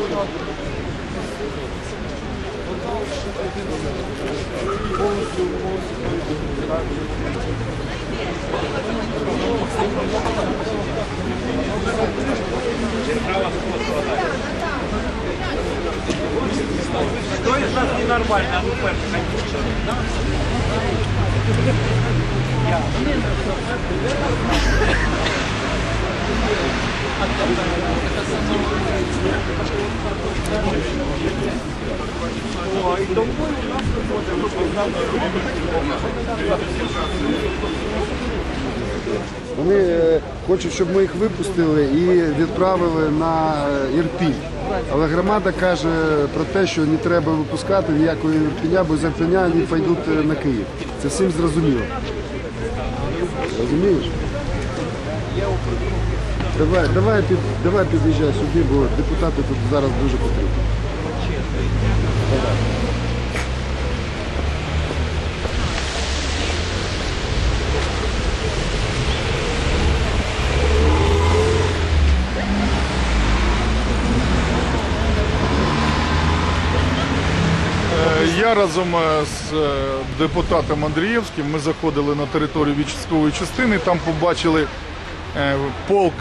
Полностью, Что из нас ненормально, а ну перше, Я. Вони е, хочуть, щоб ми їх випустили і відправили на е, Ірпінь. Але громада каже про те, що не треба випускати ніякого Ірпіня, бо з Ірпіня вони пойдуть е, на Київ. Це всім зрозуміло. Розумієш? Давай, давай, під, давай під'їжджай сюди, бо депутати тут зараз дуже потрібні. Е, Я разом е, з е, депутатом Андрієвським ми заходили на територію військової частини. Там побачили полк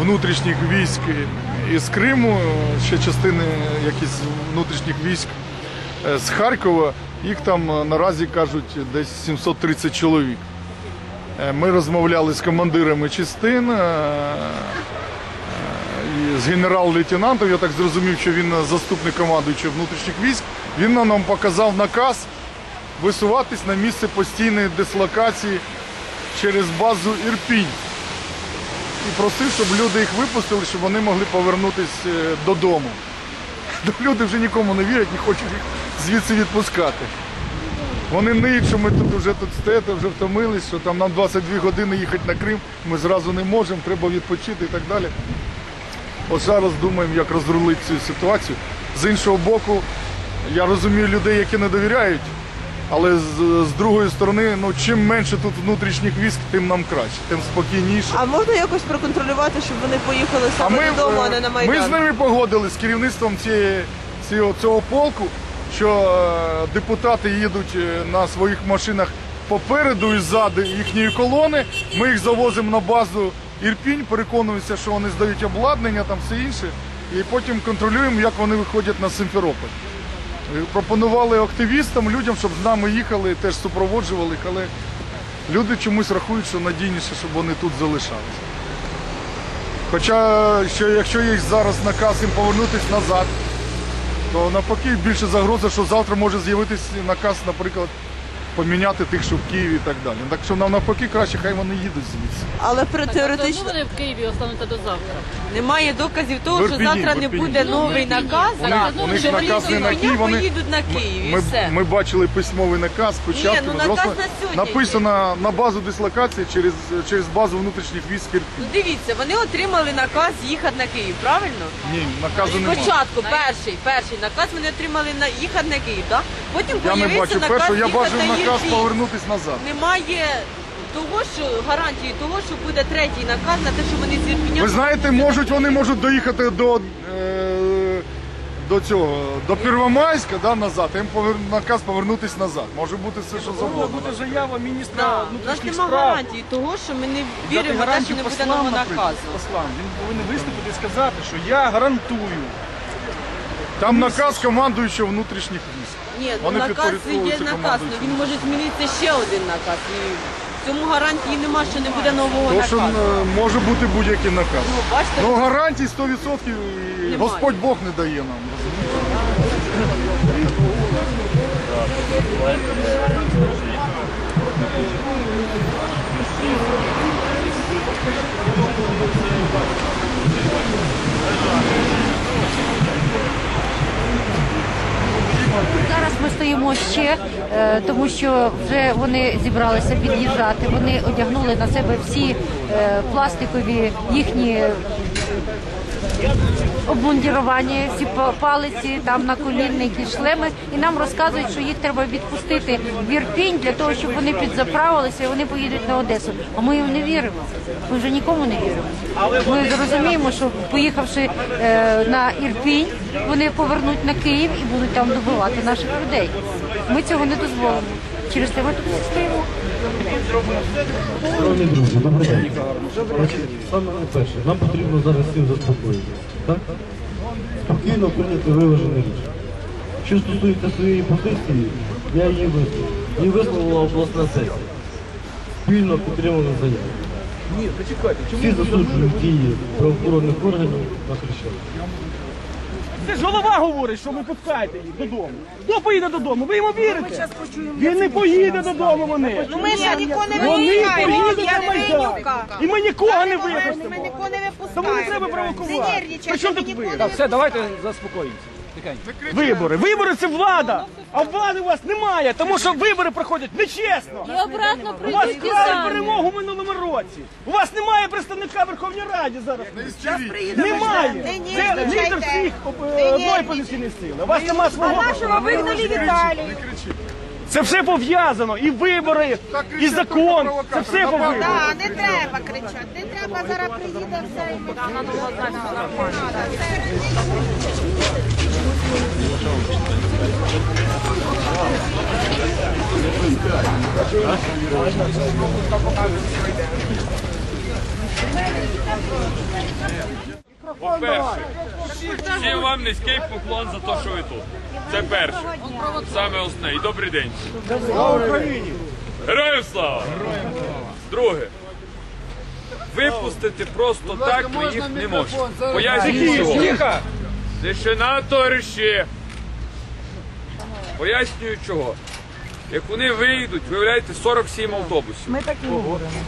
внутрішніх військ із Криму, ще частини якісь внутрішніх військ е, з Харкова. Їх там е, наразі кажуть десь 730 чоловік. Е, Ми розмовляли з командирами частин. з генерал-лейтенантом, я так зрозумів, що він заступник командуючого внутрішніх військ. Він нам показав наказ висуватись на місце постійної дислокації через базу Ірпінь. І просив, щоб люди їх випустили, щоб вони могли повернутися е, додому. Люди вже нікому не вірять, не хочуть їх звідси відпускати. Вони ниють, що ми тут вже тут стоїте, вже втомились, що там нам 22 години їхати на Крим, ми зразу не можемо, треба відпочити і так далі. От зараз думаємо, як розрулити цю ситуацію. З іншого боку, я розумію людей, які не довіряють, але з, з другої сторони, ну чим менше тут внутрішніх військ, тим нам краще, тим спокійніше. А можна якось проконтролювати, щоб вони поїхали А саме ми, додому, а е, не на ми з ними погодили з керівництвом цієї, цього, цього полку, що е, депутати їдуть е, на своїх машинах попереду і ззаду їхньої колони. Ми їх завозимо на базу Ірпінь, переконуємося, що вони здають обладнання, там все інше, і потім контролюємо, як вони виходять на Симферополь. Пропонували активістам, людям, щоб з нами їхали, теж супроводжували але люди чомусь рахують, що надійніше, щоб вони тут залишалися. Хоча що, якщо є зараз наказ їм повернутися назад, то навпаки більше загроза, що завтра може з'явитися наказ, наприклад, поміняти тих, що в Києві і так далі. Так що нам навпаки краще, хай вони їдуть звідси. Але при Теоретично вони в Києві остануться до завтра. немає доказів того, В що завтра не буде Ну, новий наказ. Так, так, ну, них що наказ не на Київ, вони- поїдуть на Київ і Ми, все. ми бачили письмовий наказ спочатку. ну, наказ на сьогодні написано на базу дислокації через, через базу внутрішніх військ. Ну дивіться, вони отримали наказ їхати на Київ, правильно? Ні, наказу немає. Спочатку перший, перший наказ вони отримали на їхати на Київ, так? Потім Я не бачу наказ першого, я бачив наказ повернутися назад. Немає того, що гарантії того, що буде третій наказ на те, що вони з Ірпеня Ви знаєте, можуть вони можуть доїхати до, е, до цього, до Первомайська, да, назад, а їм повер... наказ повернутися назад. Може бути все, що завгодно. буде заява міністра Да. У нас внутрішніх немає справ. гарантії того, що ми не віримо в те, що гарантію не буде послам, нового наприклад, наказу. послам. Він повинен виступити і сказати, що я гарантую. Там наказ командуючого внутрішніх військ. Ні, ну Вони наказ є підпорядковуються наказ, але командуючому. він може змінитися ще один наказ. І в цьому гарантії нема, що не буде нового То, що наказу. е, може бути будь-який наказ. Ну, бачите, Ну гарантій 100% і. Господь Бог не дає нам. Зараз ми стоїмо ще, е, тому що вже вони зібралися під'їжджати. Вони одягнули на себе всі е, пластикові їхні обмундірування, всі па- палиці, там наколінники, шлеми, і нам розказують, що їх треба відпустити в Ірпінь для того, щоб вони підзаправилися і вони поїдуть на Одесу. А ми їм не віримо. Ми вже нікому не віримо. Ми зрозуміємо, що поїхавши е, на Ірпінь, вони повернуть на Київ і будуть там добивати наших людей. Ми цього не дозволимо. Через те ми тут стоїмо. Шановні друзі, добрий день. Саме найперше, нам потрібно зараз всім заспокоїтися. Так? Спокійно прийняти виважене рішення. Що стосується своєї позиції, я її висловив. Її висловила обласна сесія. Спільно підтримали заяву. Всі засуджують дії правоохоронних органів на Хрещатику. Це ж голова говорить, що ви пускаєте їх додому. Хто поїде додому? Ви йому вірите? Він не поїде додому вони. Ну ми ж нікого не Вони поїдуть на Майдан. І ми нікого не Ми випустимо. нікого не випускаємо. Тому не треба Не провокувати. Причому тут ви? все, давайте заспокоїмося. Вибори. Вибори це влада. А влади у вас немає, тому що вибори проходять нечесно. І обратно У вас прийдуть ті самі. перемогу в минулому році. У вас немає представника в Верховній Раді зараз. Немає. Не Це нервничайте. лідер всіх Не одної нервничайте. політичної сили. У вас немає свого. Нашого вигнали Віталій. Це все пов'язано. І вибори, і закон. Це все пов'язано. Так, не треба кричати, не треба, зараз приїде все і ми По-перше, всім вам низький поклон за те, що ви тут. Це перше. Саме основне. І добрий день. Героям слава! Друге. Випустити просто так ми їх не можемо. Пояснюю чого. Тишина, товариші. Пояснюю чого. Як вони вийдуть, виявляєте 47 автобусів.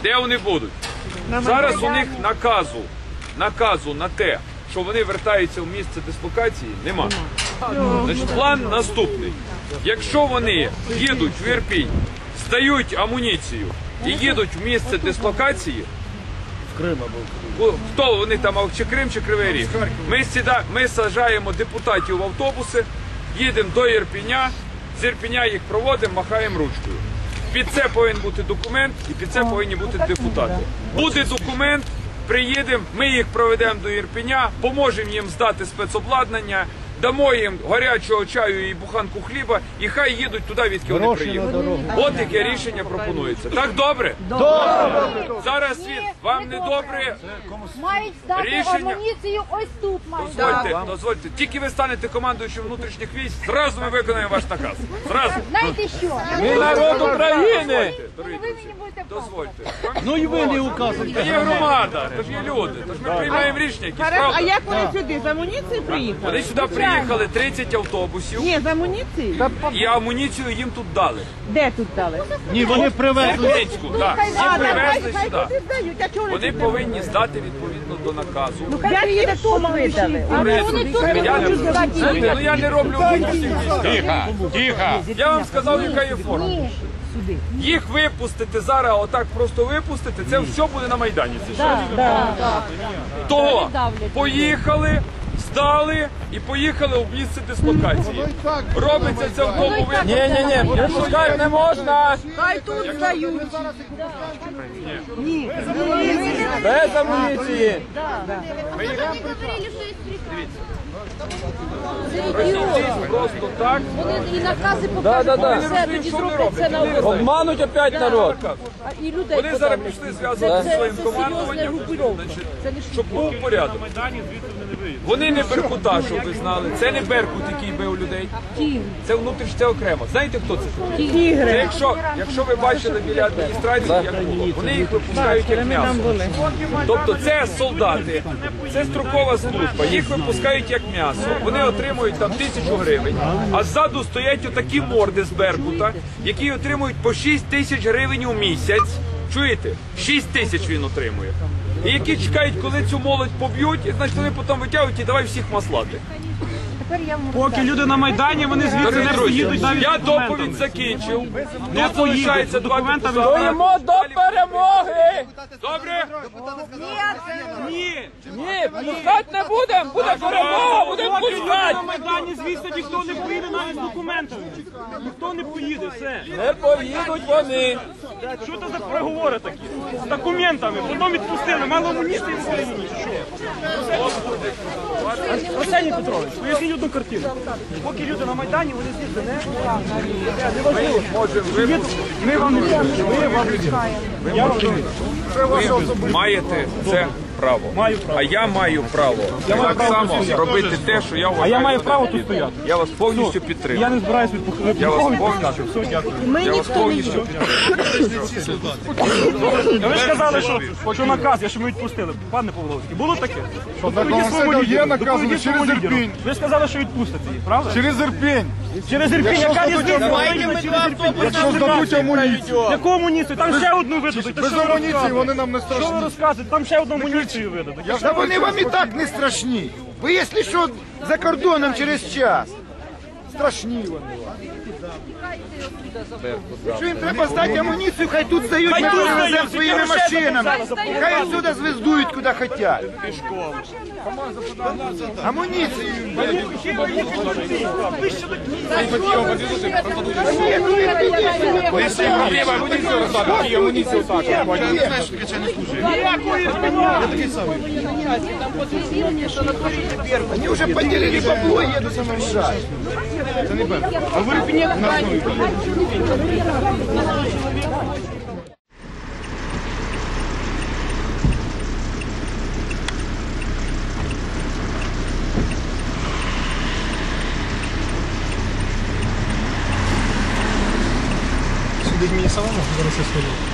Де вони будуть? Зараз у них наказу, наказу на те, що вони вертаються в місце дислокації, нема. Значить, план наступний. Якщо вони їдуть в Ірпінь, здають амуніцію і їдуть в місце дислокації, О, Хто вони там, а чи Крим, чи Кривий Ріг? Ми, сіда, ми саджаємо депутатів в автобуси, їдемо до Ірпіня, з Ірпіня їх проводимо, махаємо ручкою. Під це повинен бути документ і під це повинні бути депутати. Буде документ, приїдемо, ми їх проведемо до Ірпіня, поможемо їм здати спецобладнання, дамо їм гарячого чаю і буханку хліба, і хай їдуть туди, відки вони приїхали. От яке рішення пропонується. Так добре? Добре! Зараз він вам не добре. Мають здати Рішення. амуніцію ось тут мають. Дозвольте, дозвольте. Тільки ви станете командуючим внутрішніх військ, зразу ми виконаємо ваш наказ. Зразу. Знаєте що? Ми народ України! Ви мені будете Дозвольте. Ну і ви не указуєте. Є громада, то ж є люди, то ж ми приймаємо рішення, які А як вони сюди? З амуніцією приїхали? Вони сюди приїхали 30 автобусів Ні, з амуніцією? і амуніцію їм тут дали. Де тут дали? Ні, вони привезли. Хмельницьку, так. Їм привезли хай сюди. Вони повинні здати відповідно до наказу. Хай приїде тут видали. Я не, Слухайте, ну я не роблю випусків. Тихо, тихо. Я вам сказав, яка є форма. Їх випустити зараз, отак просто випустити, це все буде на Майдані. Це ще. Того поїхали, здали і поїхали в місце дислокації. Робиться це в тому випадку. Ні, ні, ні, випускати не можна. Хай тут здають. Без амуніції. Російці просто так. Вони і накази покажуть, да. все тоді зроблять це на вулиці. Обмануть опять народ. А І людей Вони зараз пішли зв'язувати зі своїм командуванням, значить, щоб був порядок. Вони не Беркута, щоб ви знали. Це не Беркут, який бив людей. Це внутрішнє це окремо. Знаєте, хто це? Це якщо, якщо ви бачили біля адміністрації, як було, вони їх випускають як м'ясо. Тобто це солдати, це строкова служба. Їх випускають як м'ясо. Вони отримують там тисячу гривень, а ззаду стоять отакі морди з Беркута, які отримують по 6 тисяч гривень у місяць. Чуєте? 6 тисяч він отримує. І які чекають, коли цю молодь поб'ють, і значить вони потім витягують і давай всіх маслати. Поки люди на Майдані, вони звідси не поїдуть навіть я доповідь закінчив. Не залишається два документами. Стоїмо до перемоги! Добре? Ні, Ні, пускати не будемо, буде перемога, будемо поки люди пускати. на Майдані звідси ніхто не поїде навіть з документами. Ніхто не поїде, все. Не поїдуть вони. Що це за переговори такі? З документами, потім відпустили, мало амуніції в Україні, що? Арсеній Петрович, поясніть одну картину. Поки люди на Майдані, вони звідси не. Ми вам не ми вам не маєте це право. Маю право. А я маю право маю так право само робити те, що я вважаю. А я маю право тут стояти. Я вас повністю Я підтримую. не збираюсь від Я вас повністю Все, дякую. Я вас повністю Ви ж сказали, що, що наказ, я що ми відпустили. Пане Павловський, було таке? Доповідіть так, є наказ, доповідіть через. Ірпінь. Ви сказали, що відпустите їх, правда? Через Ірпінь. Через Ірпінь, яка різниця? Якщо здадуть амуніцію. Яку амуніцію? Там ще одну видадуть. Без ви амуніції вони нам не Що ви розказуєте? Там ще одну амуніцію видадуть. Та вони вам і так не страшні. Ви, якщо що, за кордоном через час. Страшні вони. Якщо їм треба здати амуніцію, хай тут стають, ми своїми машинами. Хай отсюди звездують куди хочуть. Амуніцію. Вони вже поділили бабло і їдуть і рішають. Сюди мені самому зараз я сходив.